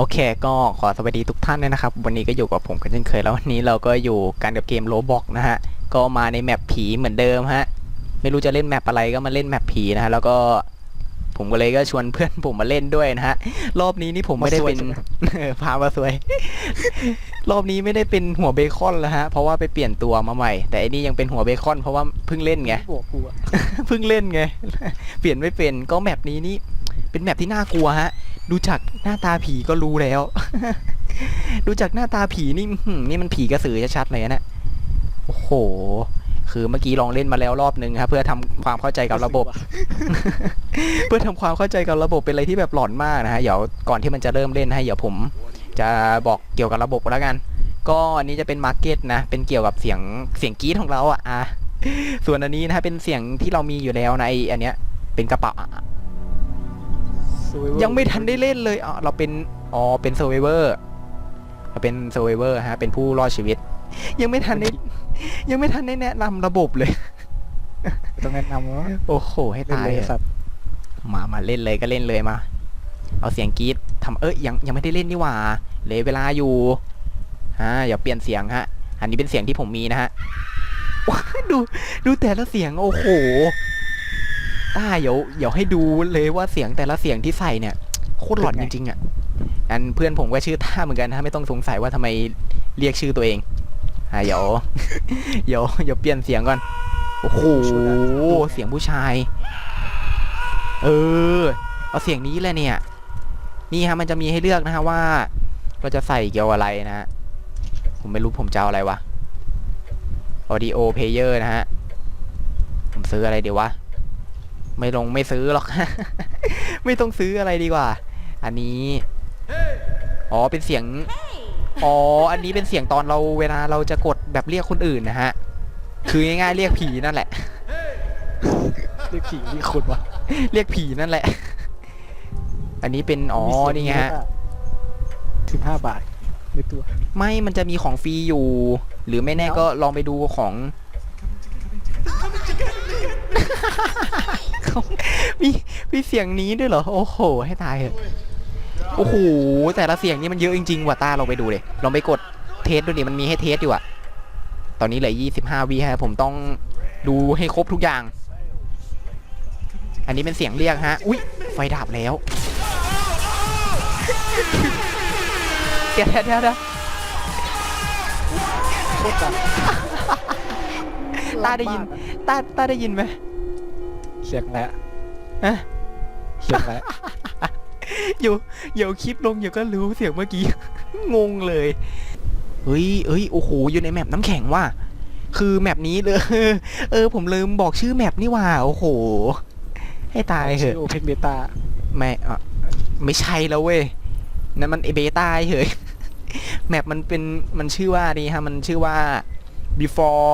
โอเค ก็ขอสวัสดีทุกท่านด้วยนะครับ วันนี้ก็อยู่กับผมกันเช่นเคยแล้ววันนี้เราก็อยู่กันกับเกมโ b บอกนะฮะ ก็มาในแมปผีเหมือนเดิมฮะ ไม่รู้จะเล่นแมปอะไรก็มาเล่นแมปผีนะฮะ แล้วก็ผมก็เลยก็ชวนเพื่อนผมมาเล่นด้วยนะฮะ รอบนี้นี่ผมไม่ได้เป็นมาซวยใช่ไหมเออพามาสวย รอบนี้ไม่ได้เป็นหัวเบคอนแล้วฮะ เพราะว่าไปเปลี่ยนตัวมาใหม่ แต่อันนี้ยังเป็นหัวเบคอน เพราะว่าเพิ่งเล่นไงบวกกูอะเพิ่งเล่นไง เปลี่ยนไม่เป็น ก็แมปนี้นี่เป็นแมปที่น่ากลัวฮะ ดูจากหน้าตาผีก็รู้แล้ว ดูจากหน้าตาผีนี่อื้อหือนี่มันผีกระสือชัดๆเลยนะโอ้โห คือเมื่อกี้ลองเล่นมาแล้วรอบนึงครับเพื่อทำความเข้าใจกับระบบ เพื่อทำความเข้าใจกับระบบเป็นอะไรที่แบบหลอนมากนะฮะเดี๋ยวก่อนที่มันจะเริ่มเล่นให้เดี๋ยวผม จะบอกเกี่ยวกับระบบแล้วกัน ก็อันนี้จะเป็นมาร์เก็ตนะ เป็นเกี่ยวกับเสียงเสียงกรี๊ดของเราอะอะส่วนอันนี้นะฮะเป็นเสียงที่เรามีอยู่แล้วในอันเนี้ยเป็นกระเป๋า อะ Survival ยังไม่ทันได้เล่นเลยอ๋อเราเป็นอ๋อเป็นเซอร์ไวเวอร์เราเป็นเซอร์ไวเวอร์ฮะ เป็นผู้รอดชีวิต ยังไม่ทันได้ยังไม่ทันได้แนะนำระบบเลย ต้องแนะนำว่าโอ้โห ให้เล่นตายเลยเถอะ สัตว์มามาเล่นเลยก็เล่นเลยมา เอาเสียงกรี๊ดทำเอ้ยยังยังไม่ได้เล่นนี่หว่าเหลยเวลาอยู่ฮะอย่าเปลี่ยนเสียงฮะ อันนี้เป็นเสียงที่ผมมีนะฮะว้าดูดูแต่ละเสียงโอ้โห ต้าเดี๋ยวเดี๋ยวให้ดูเลยว่าเสียงแต่ละเสียงที่ใส่เนี่ยโคตรหลอนจริงๆอะอันเพื่อนผมก็ชื่อต้าเหมือนกันนะฮะไม่ต้องสงสัยว่าทำไมเรียกชื่อตัวเองอะเดี๋ยวเดี๋ยวเดี๋ยวเปลี่ยนเสียงก่อนโอ้โหเสียงผู้ชาย เออ เอาเสียงนี้เลยเนี่ย นี่ฮะมันจะมีให้เลือกนะฮะว่าเราจะใส่เกี่ยวอะไรนะฮะผมไม่รู้ผมจะเอาอะไรวะ audio player นะฮะ ผมซื้ออะไรดีวะ ไม่ลงไม่ซื้อหรอก ไม่ต้องซื้ออะไรดีกว่า อันนี้ อ๋อ เป็นเสียง อ๋อ อันนี้เป็นเสียงตอนเราเวลาเราจะกดแบบเรียกคนอื่นนะฮะ คือง่ายๆเรียกผีนั่นแหละ เรียกผีเรียกคนวะ เรียกผีนั่นแหละ อันนี้เป็น อ๋อ นี่ไงฮะสิบห้าบาทในตัว ไม่ มันจะมีของฟรีอยู่ หรือไม่แน่แล้วก็ลองไปดูของ มีมีเสียงนี้ด้วยเหรอ โอ้โห ให้ตายเหอะโอ้โห แต่ละเสียงนี่มันเยอะจริงๆว่ะตาลองไปดูเลยลองไปกดเทสดูดิ มันมีให้เทสอยู่อะตอนนี้เหลือ25วิฮะ ผมต้องดูให้ครบทุกอย่าง อันนี้เป็นเสียงเรียกฮะ อุ๊ยไฟดับแล้วเดี๋ยวเดี๋ยวเดี๋ยวเดี๋ยวโคตรดังตาได้ยิน ตาตาได้ยินไหม เสียงแหละฮะ เสียงแหละ เดี๋ยวเดี๋ยวคลิปลงเดี๋ยวก็รู้เสียงเมื่อกี้ งงเลยเฮ้ยเฮ้ยโอ้โหอยู่ในแมปน้ำแข็งว่ะคือแมปนี้เลย เออ ผมลืมบอกชื่อแมปนี่ว่า โอ้โห ให้ตายเหชื่ออะโอเพนเบต้าไม่อะไม่ใช่แล้วเว้ยนั่นมันเอเบต้าเฉยแมปมันเป็นมันชื่อว่านี่ฮะ มันชื่อว่า before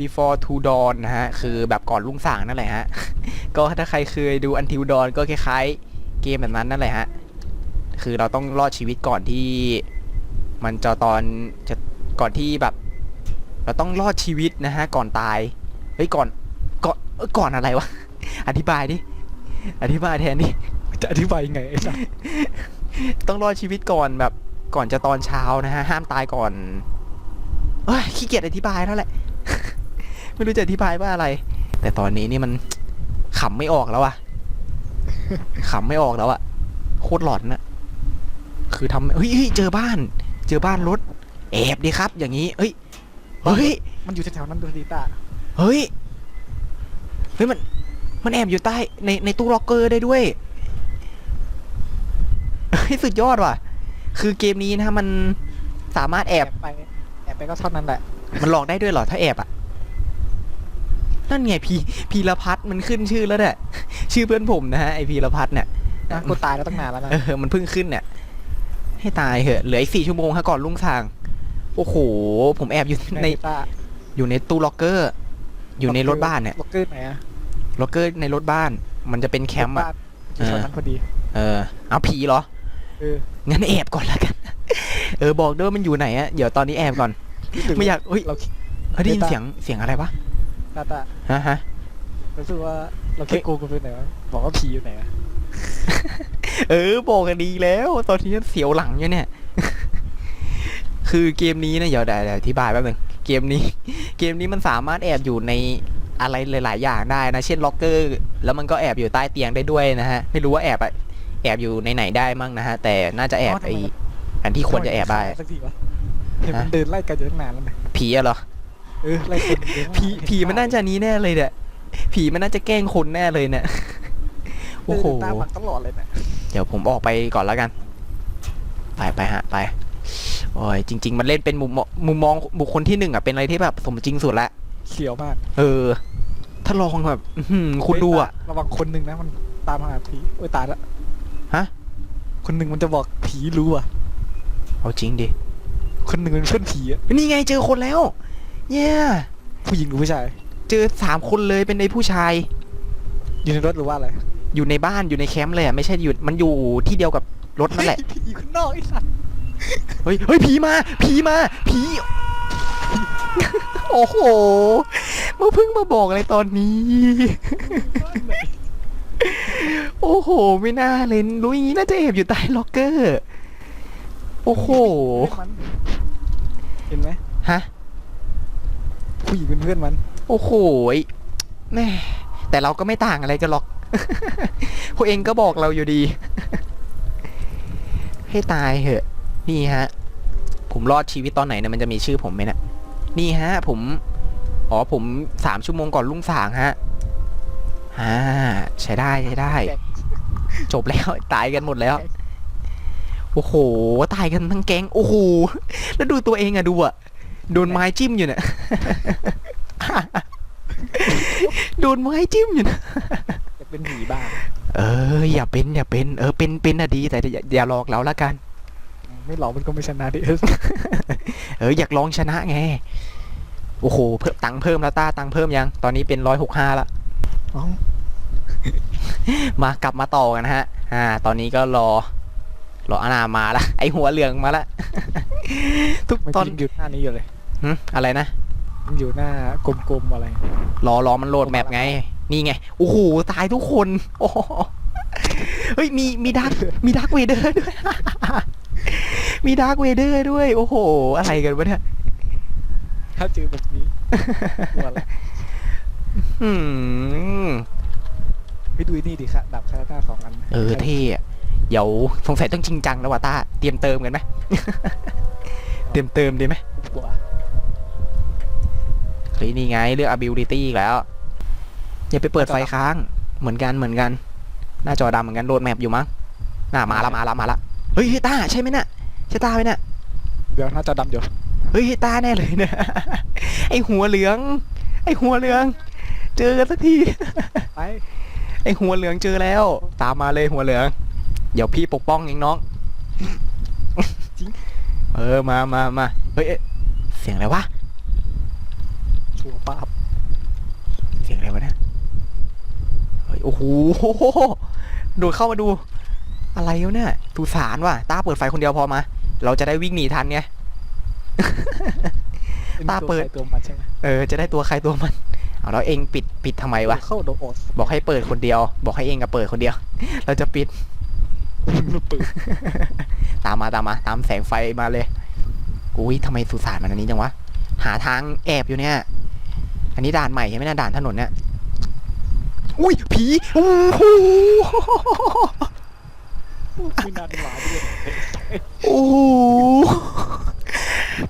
before to dawn นะฮะ คือแบบก่อนรุ่งสางนั่นแหละฮะ ก็ถ้าใครเคยดู until dawn ก็คล้ายๆ เกมแบบนั้นนั่นแหละฮะ คือเราต้องรอดชีวิตก่อนที่ มันจะตอนจะก่อนที่แบบ เราต้องรอดชีวิตนะฮะ ก่อนตาย เฮ้ยก่อนก่อนเอ้ยก่อนอะไรวะ อธิบายดิ อธิบายแทนดิ จะอธิบายยังไงต้องรอดชีวิตก่อนแบบ ก่อนจะตอนเช้านะฮะ ห้ามตายก่อนเอ้ยขี้เกียจอธิบายแล้วแหละ ไม่รู้จะอธิบายว่าอะไร แต่ตอนนี้นี่มันขำไม่ออกแล้วอะขำไม่ออกแล้วอะโคตรหลอนนะคือทำเฮ้ยเฮ้ยเจอบ้าน เจอบ้านรถแอบดีครับ อย่างนี้เฮ้ยเฮ้ย มันอยู่แถวๆนั้นดูดีต้าเฮ้ยเฮ้ยมัน มันแอบอยู่ใต้ในในตู้ล็อกเกอร์ได้ด้วยเฮ้ยสุดยอดว่ะ คือเกมนี้นะมันสามารถแอบไปแอบไปก็เท่านั้นแหละ มันหลอกได้ด้วยเหรอถ้าแอบอะ นั่นไงพีพีรพัฒน์มันขึ้นชื่อแล้วเนี่ยชื่อเพื่อนผมนะฮะไอพีรพัฒน์เนี่ยนะกูตายแล้วตั้งนานแล้วนะเออมันเพิ่งขึ้นเนี่ย ให้ตายเหอะเหลืออีกสี่ชั่วโมงฮะก่อนลุงสาง โอ้โห ผมแอบอยู่ในต้าอยู่ในตู้ล็อกเกอร์ อยู่ในรถบ้านเนี่ยล็อกเกอร์ไหนอะล็อกเกอร์ในรถบ้าน มันจะเป็นแคมป์อะรถบ้านอยู่แถวนั้นพอดี เออ เอาผีเหรอเอองั้นแอบก่อนละกัน เออบอกด้วยว่ามันอยู่ไหนอะเดี๋ยวตอนนี้แอบก่อน ไม่อยากเฮ้ยเราเฮ้ยได้ยินไม่ตามเสียงเสียงอะไรวะ ตาตาฮะฮะรู้สึกว่าเราคิดกูกูไปไหนวะบอกว่าผีอยู่ไหนวะเออบอกกันดีแล้ว ตอนนี้เสียวหลังอยู่เนี่ย คือเกมนี้นะเดี๋ยวเดี๋ยวเดี๋ยวอธิบายแป๊บนึงเกมนี้ เกมนี้มันสามารถแอบอยู่ในอะไรหลาย ๆ อย่างได้นะ เช่นล็อกเกอร์ แล้วมันก็แอบอยู่ใต้เตียงได้ด้วยนะฮะ ไม่รู้ว่าแอบอะแอบอยู่ในไหนได้มั่งนะฮะ แต่น่าจะแอบไออันที่ควรจะแอบได้สักทีวะเห็นมันเดินไล่กันอยู่ตั้งนานแล้วไหมผีอะเหรอ เออไล่คนเดินผีผีมันน่าจะนี้แน่เลยเนี่ยผีมันน่าจะแกล้งคนแน่เลยเนี่ยโอ้โห เดินตามมันตลอดเลยเนี่ยเดี๋ยวผมออกไปก่อนแล้วกัน ไปไปฮะไป โอ้ยจริง ๆ มันเล่นเป็นมุมมองมุมมองบุคคลที่หนึ่งอะเป็นอะไรที่แบบสมจริงสุดละเขียวมากเออ ถ้าลองแบบอื้อหือคุณดูอะเฮ้ยระวังคนหนึ่งนะมันตามหาผีโอ้ยตายละฮะ คนหนึ่งมันจะบอกผีรู้อะเอาจริงดิ คนหนึ่งเป็นเพื่อนผีอะนี่ไงเจอคนแล้ว เย้ผู้หญิงหรือผู้ชาย เจอสามคนเลยเป็นในผู้ชาย อยู่ในรถหรือว่าอะไรอยู่ในบ้านอยู่ในแคมป์เลยอะไม่ใช่อยู่มันอยู่ที่เดียวกับรถนั่นแหละเฮ้ยผีข้างนอกไอ้สัตว์เฮ้ยเฮ้ยผีมา ผีมาผีโอ้โหมาเพิ่งมาบอกอะไรตอนนี้ โอ้โห ไม่น่าเลยรู้อย่างนี้น่าจะแอบอยู่ใต้ล็อกเกอร์ โอ้โหมันเห็นไหมฮะ ผู้หญิงเป็นเพื่อนมัน โอ้โหยแม่แต่เราก็ไม่ต่างอะไรกันหรอก พวกเองก็บอกเราอยู่ดี ให้ตายเหอะ นี่ฮะ ผมรอดชีวิตตอนไหนเนี่ยมันจะมีชื่อผมไหมเนะี่ยนี่ฮะ ผม อ๋อผมสามชั่วโมงก่อนลุ่งสางฮะอ่าใช้ได้ใช้ได้ จบแล้วตายกันหมดแล้ว โอ้โห ตายกันทั้งแก๊ง โอ้โห แล้วดูตัวเองอะดูอะ โดนไม้จิ้มอยู่เนี่ย โดนไม้จิ้มอยู่นะจะเป็นผีบ้าเออ อย่าเป็น อย่าเป็น เออ เป็น เป็นอะดี แต่อย่าอย่าหลอกเราละกัน ไม่หลอกมันก็ไม่ชนะดิเออ อยากลองชนะไง โอ้โห เพิ่มตังค์เพิ่มแล้วต้าตังค์เพิ่มยัง ตอนนี้เป็นร้อยหกห้าละอ๋อมากลับมาต่อกันนะฮะ อ่า ตอนนี้ก็รอ รออานามาละ ไอหัวเหลืองมาละ ทุกมันตอนยังอยู่หน้านี้อยู่เลย หึอะไรนะมันอยู่หน้ากลมๆอะไร รอรอมันโหลดแมปไง นี่ไง โอ้โห ตายทุกคนโอ้โหเฮ้ย มี มีดักมีดักเวเดอร์ด้วย มีดักเวเดอร์ด้วย โอ้โห อะไรกันวะเนี่ย ถ้าเจอแบบนี้กลัวอะไรอืม ไปดูนี่ดิค่ะดับคาราต้าสองอันเออ เท่อะเดี๋ยวสงสัยต้องจริงจังแล้วว่ะต้า เตรียมเติมกันไหม เตรียมเติมดีไหมกลัว เฮ้ยนี่ไงเลือก ability อีกแล้ว อย่าไปเปิดไฟค้าง เหมือนกันเหมือนกัน หน้าจอดำเหมือนกันโหลดแมปอยู่มั้งน่ามาละมาละมาละเฮ้ยเฮ้ยต้าใช่ไหมน่ะใช่ต้าไหมน่ะเดี๋ยวน่าจะดำอยู่เฮ้ยต้าแน่เลยเนี่ยไอหัวเหลือง ไอหัวเหลือง เจอกันสักทีไปไอหัวเหลืองเจอแล้ว ตามมาเลยหัวเหลือง เดี๋ยวพี่ปกป้องเองน้องจริงเออมามามาเฮ้ยเอ๊ะเสียงอะไรวะ ชัวร์ป้าบเสียงอะไรวะเนี่ยเฮ้ยโอ้โหโดดเข้ามาดู อะไรวะเนี่ยตูสารว่ะต้าเปิดไฟคนเดียวพอมา เราจะได้วิ่งหนีทันไงตาเปิดตัวมันใช่ไหมเออ จะได้ตัวใครตัวมัน เอาแล้วเองปิดปิดทำไมวะเข้าโดโอสบอกให้เปิดคนเดียว บอกให้เองกับเปิดคนเดียว เราจะปิดมึงปืนตามมาตามมา ตามแสงไฟมาเลยอุ้ยทำไมสุสานมันอันนี้จังวะ หาทางแอบอยู่เนี่ย อันนี้ด่านใหม่ใช่ไหมนะด่านถนนเนี่ยอุ้ยผีโอ้โหไม่นานหมาด้วยโอ้โห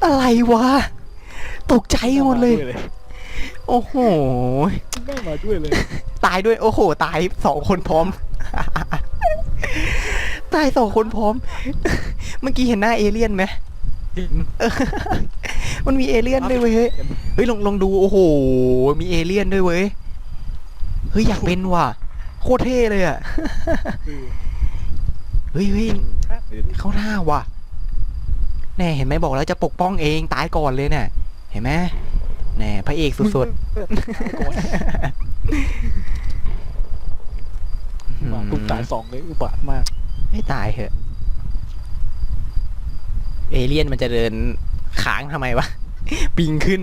อะไรวะตกใจหมดเลย โอ้โหไม่มาด้วยเลย ตายด้วยโอ้โห ตายสองคนพร้อม ตายสองคนพร้อม เมื่อกี้เห็นหน้าเอเลี่ยนไหมเห็นเออ มันมีเอเลี่ยนด้วยเว้ยเฮ้ยเฮ้ยลองลองดูโอ้โห มีเอเลี่ยนด้วยเว้ยเฮ้ยอยากเป็นว่ะโคตรเท่เลยอะเฮ้ยเฮ้ยเข้าท่าว่ะแน่เห็นไหมบอกแล้วจะปกป้องเองตายก่อนเลยเนี่ยเห็นไหมแน่พระเอกสุดๆมาตุ้มตายสองเลยอุบาทมาก ไม่ตายเหอะ เอเลี่ยนมันจะเดิน ค้างทำไมวะ ปิงขึ้น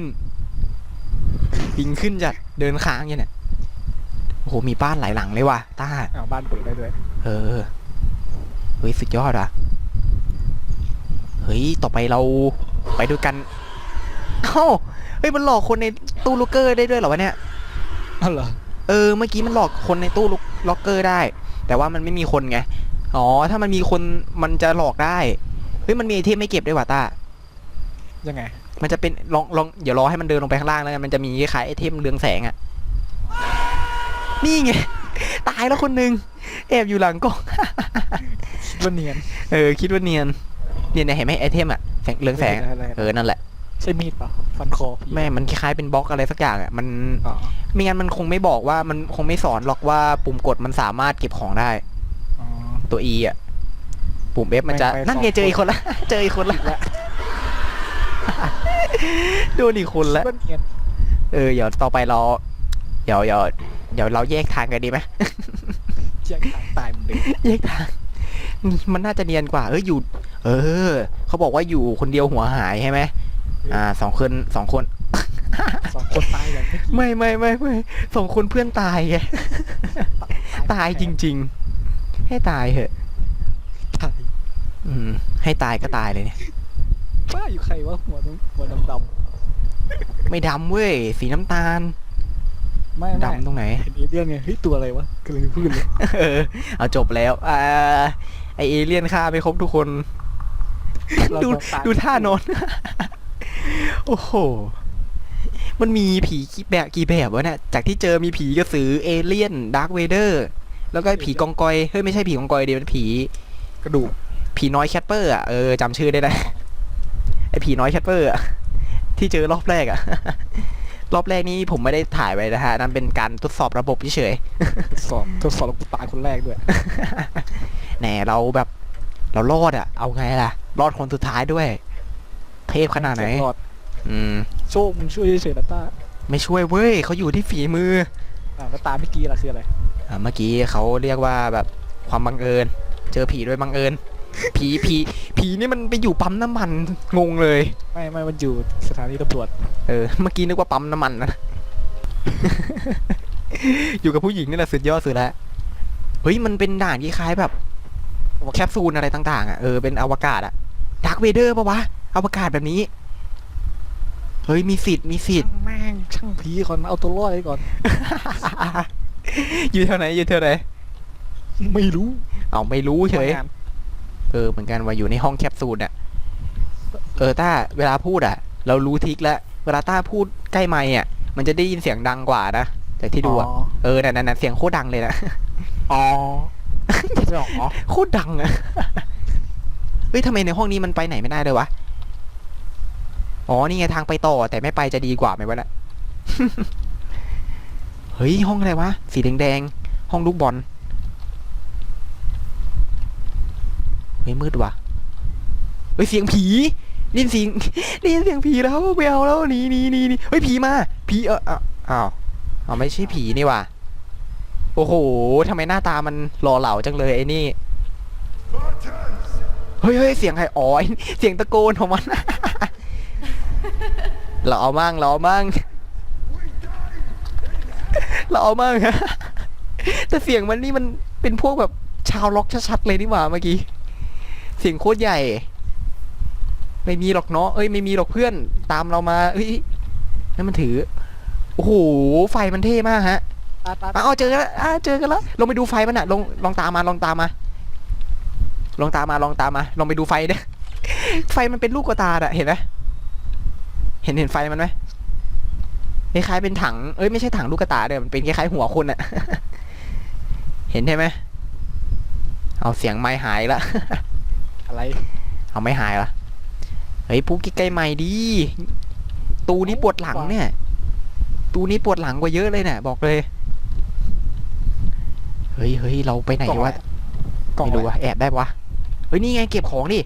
ปิงขึ้นจะเดินค้างอย่างเนี่ยโอ้โห มีบ้านหลายหลังเลยว่ะต้าอ้าวบ้านเปิดได้ด้วย เออฮ้ย สุดยอดอะ เฮ้ย ต่อไปเราไปด้วยกัน เอ้า เฮ้ย มันหลอกคนในตู้ลูกเกอร์ได้ด้วยเหรอวะเนี่ยอ๋อเหรอ เออ เมื่อกี้มันหลอกคนในตู้ล็อกเกอร์ได้ แต่ว่ามันไม่มีคนไง อ๋อ ถ้ามันมีคน มันจะหลอกได้ เฮ้ย มันมีไอเทมไม่เก็บด้วยว่ะตา ยังไง มันจะเป็นลองลองเดี๋ยวรอให้มันเดินลงไปข้างล่างแล้วกันมันจะมีคล้ายๆไอเทมเรืองแสงอะนี่ไง ตายแล้วคนหนึ่งแอบอยู่หลังกล้องคิดว่าเนียน เออ คิดว่าเนียนเนี่ยเนี่ยเห็นไหมไอเทมอะแสงเรืองแสงอะอะไรเออนั่นแหละใช่มีดเปล่าฟันคอพี่แม่มันคล้ายๆเป็นบล็อกอะไรสักอย่างอะมันอ๋อไม่งั้นมันคงไม่บอกว่ามันคงไม่สอนหรอกว่าปุ่มกดมันสามารถเก็บของได้ อ๋อ ตัว E อะปุ่ม F มันจะไม่ไม่นั่นไงสองเจออีกคนละ เจออีกคนละอีกแล้ว โดนอีกคนคิดละว่าเนียนเออ เดี๋ยวต่อไปเรา เดี๋ยวเดี๋ยวเดี๋ยวเราแยกทางกันดีไหมเจียงทางตายเหมือนเดิมแยกทาง มันน่าจะเนียนกว่า เอออยู่ เออ เขาบอกว่าอยู่คนเดียวหัวหายใช่ไหม อ่า สองคนสองคน สองคนตายอย่างเมื่อกี้ไม่ไม่ไม่ไม่สองคนเพื่อนตายไง ตายจริง ๆ ให้ตายเหอะ ตายอืม ให้ตายก็ตายเลยเนี่ย บ้าอยู่ใครวะหัวดำหัวดำดไม่ดำเว้ย สีน้ำตาลำไม่ไม่ดำตรงไหน เห็นเอเลี่ยนไงเฮ้ยตัวอะไรวะกำลังพูดเลยเออเอาจบแล้วอ่าไอเอเลี่ยนฆ่าไม่ครบทุกคน เราดูนอนตายดูท่านอน โอ้โห มันมีผีกี่แบบกี่แบบวะเนี่ย จากที่เจอมีผีกระสือเอเลี่ยนดาร์คเวเดอร์ แล้วก็ผีกองกอย เฮ้ยไม่ใช่ผีกองกอยเดียวเป็นผี กระดูก ผีน้อยแคทเปอร์อะ เออจำชื่อได้นะ ไอผีน้อยแคทเปอร์อะที่เจอรอบแรกอะรอบแรกนี้ผมไม่ได้ถ่ายไว้นะฮะนั่นเป็นการทดสอบระบบเฉยทดสอบทดสอบแล้วกูตายคนแรกด้วย ๆแหนเราแบบเรารอดอะเอาไงล่ะ รอดคนสุดท้ายด้วย เทพขนาดไหน รอดอืม โชคมึงช่วยเฉยๆนะต้าไม่ช่วยเว้ยเขาอยู่ที่ฝีมืออ่าแล้วตาเมื่อกี้ล่ะคืออะไรอ่าเมื่อกี้เขาเรียกว่าแบบความบังเอิญ เจอผีด้วยบังเอิญ ผีผีผีนี่มันไปอยู่ปั๊มน้ำมันงงเลย ไม่ไม่มันอยู่สถานีตำรวจเออเมื่อกี้นึกว่าปั๊มน้ำมันนะ อยู่กับผู้หญิงนี่แหละสุดยอดสุดแล้วเฮ้ยมันเป็นด่านคล้ายๆแบบแคปซูลอะไรต่างๆอะเออเป็นอวกาศอะดาร์คเวเดอร์ปะวะอวกาศแบบนี้ เฮ้ยมีสิทธิ์มีสิทธิ์ช่างแม่งช่างผีก่อนเอาตัวรอดไว้ก่อน อยู่แถวไหนอยู่แถวไหนไม่รู้เอาไม่รู้เฉยงาน เออเหมือนกันว่าอยู่ในห้องแคปซูลอะเออต้าเวลาพูดอะเรารู้ทริกแล้วเวลาต้าพูดใกล้ไมค์อะมันจะได้ยินเสียงดังกว่านะจากที่ดูอะเออนั่นนั่นเสียงโคตรดังเลยนะ อ๋อไม่ใช่หรอโคตรดังอะ เฮ้ยทำไมในห้องนี้มันไปไหนไม่ได้เลยวะ อ๋อ นี่ไงทางไปต่อ แต่ไม่ไปจะดีกว่าไหมวะน่ะ เฮ้ยห้องอะไรวะ สีแดงๆ ห้องลูกบอล เฮ้ยมืดว่ะเฮ้ยเสียงผีได้ยินเสียงได้ยินเสียงผีแล้วไม่เอาแล้วหนีหนีหนีหนีเฮ้ยผีมาผีเอออ้าวอ้าวอ้าวไม่ใช่ผีนี่ว่ะโอ้โหทำไมหน้าตามันหล่อเหลาจังเลยไอ้นี่เฮ้ยเฮ้ยเสียงใครอ๋อเสียงตะโกนของมันเราเอามั่งเราเอามั่งเราเอามั่งแต่เสียงมันนี่มันเป็นพวกแบบชาวล็อกชัดๆเลยนี่หว่าเมื่อกี้ เสียงโคตรใหญ่ ไม่มีหรอกเนาะเอ้ยไม่มีหรอกเพื่อนตามเรามาเอ้ยนั่นมันถือโอ้โหไฟมันเท่มากฮะตาตาอ้าวเจอกันแล้วอ้าวเจอกันแล้วลงไปดูไฟมันอะลงลองตามมาลองตามมา ลองตามมาลองตามมา ลองไปดูไฟเด้ไฟมันเป็นลูกกระตาอะเห็นไหมเห็นเห็นไฟมันไหมคล้ายๆเป็นถัง เอ้ยไม่ใช่ถังลูกกระตาเด้อมันเป็นคล้ายๆหัวคนอะเห็นใช่ไหม เอาเสียงไม้หายละอะไร เอาไม่หายละเฮ้ยปุ๊กใกล้ๆไม่ดีตูนี้ปวดหลังเนี่ย ตูนี้ปวดหลังกว่าเยอะเลยเนี่ยบอกเลย เฮ้ยเฮ้ยเราไปไหนกล่องวะอะไรกล่องไม่อะไรรู้วะแอบได้ปะวะเฮ้ยนี่ไงเก็บของดิ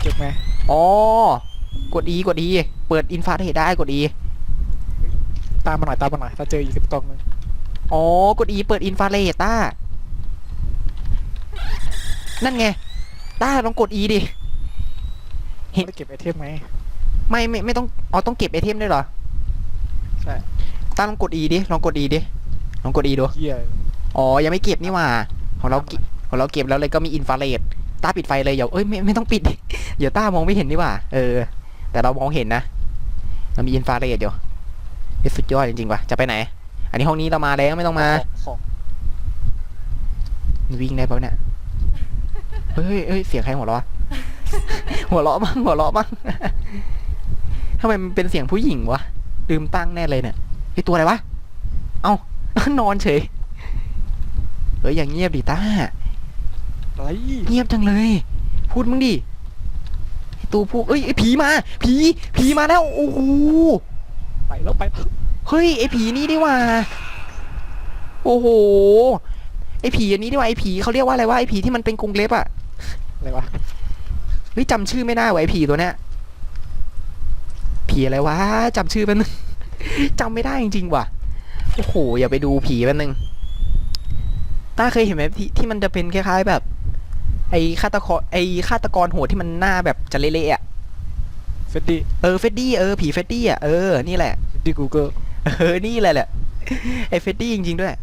เก็บไหมอ๋อกด E กด E เปิดอินฟาเรดได้กด E ตามมาหน่อยตามมาหน่อยถ้าเจออีกกล่องนึงอ๋อกด E เปิดอินฟาเรดต้า นั่นไง ต้าลองกด E ดิ เห็นได้เก็บไอเทมไหมไม่ไม่ไม่ต้องอ๋อต้องเก็บไอเทมด้วยเหรอใช่ต้าลองกด E ดิลองกด E ดิลองกด E ดูเฮียอ๋อยังไม่เก็บนี่หว่า ของเราเก็บของเราเก็บแล้วเลยก็มีอินฟาเรดต้าปิดไฟเลยเดี๋ยวเอ้ยไม่ไม่ต้องปิดเดี๋ยวต้ามองไม่เห็นดีกว่า เออ แต่เรามองเห็นนะเรามีอินฟราเรดอยู่เฮ้ยสุดยอดจริงๆว่ะจะไปไหน อันนี้ห้องนี้เรามาแล้วไม่ต้องมา ของวิ่งได้ปะเนี่ย เฮ้ยเฮ้ยเฮ้ย เสียงใครหัวเราะวะ หัวเราะบ้างหัวเราะบ้างทำไมมันเป็นเสียงผู้หญิงวะลืมตั้งแน่เลยเนี่ยไอตัวอะไรวะ เอ้านอนเฉยเฮ้ยอย่างเงียบดิต้าอะไรเงียบจังเลย พูดมึงดิไอตัวพูดเอ้ยไอผีมา ผีผีมาแล้วโอ้โหไปแล้วไปแล้วเฮ้ยไอผีนี่ดีว่า โอ้โหไอผีอันนี้ดีว่าไอผีเขาเรียกว่าอะไรวะไอผีที่มันเป็นกรงเล็บอะอะไรวะเฮ้ยจำชื่อไม่ได้ว่ะไอผีตัวเนี้ยผีอะไรวะจำชื่อแป๊บนึงจำไม่ได้จริงๆว่ะโอ้โหอย่าไปดูผีแป๊บนึงต้าเคยเห็นไหมที่ที่มันจะเป็นคล้ายๆแบบ ไอฆาตกรไอฆาตกรโหดที่มันหน้าแบบจะเละๆอะเฟดดี้เออเฟดดี้เออผีเฟดดี้อะเออนี่แหละเฟดดี้กูเกิลเออนี่แหละแหละไอเฟดดี้จริงๆด้วย